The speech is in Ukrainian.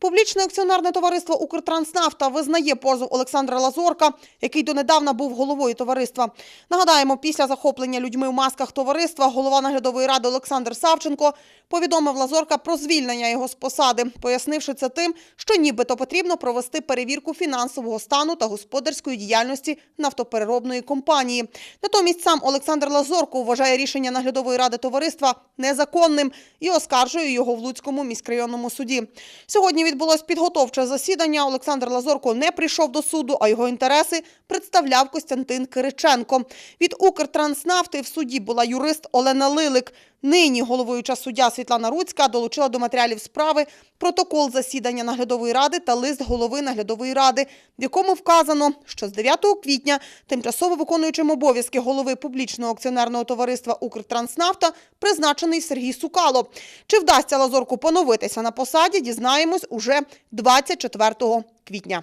Публічне акціонерне товариство Укртранснафта визнає позов Олександра Лазорка, який донедавна був головою товариства. Нагадаємо, після захоплення людьми в масках товариства голова наглядової ради Олександр Савченко повідомив Лазорка про звільнення його з посади, пояснивши це тим, що нібито потрібно провести перевірку фінансового стану та господарської діяльності нафтопереробної компанії. Натомість сам Олександр Лазорко вважає рішення наглядової ради товариства незаконним і оскаржує його в Луцькому міськрайонному суді. Сьогодні відбулось підготовче засідання. Олександр Лазорко не прийшов до суду, а його інтереси представляв Костянтин Кириченко. Від Укртранснафти в суді була юрист Олена Лилик. Нині головуюча суддя Світлана Руцька долучила до матеріалів справи протокол засідання наглядової ради та лист голови наглядової ради, в якому вказано, що з 9 квітня тимчасово виконуючим обов'язки голови публічного акціонерного товариства Укртранснафта призначений Сергій Сукало. Чи вдасться Лазорку поновитися на посаді, дізнаємось уже 24 квітня.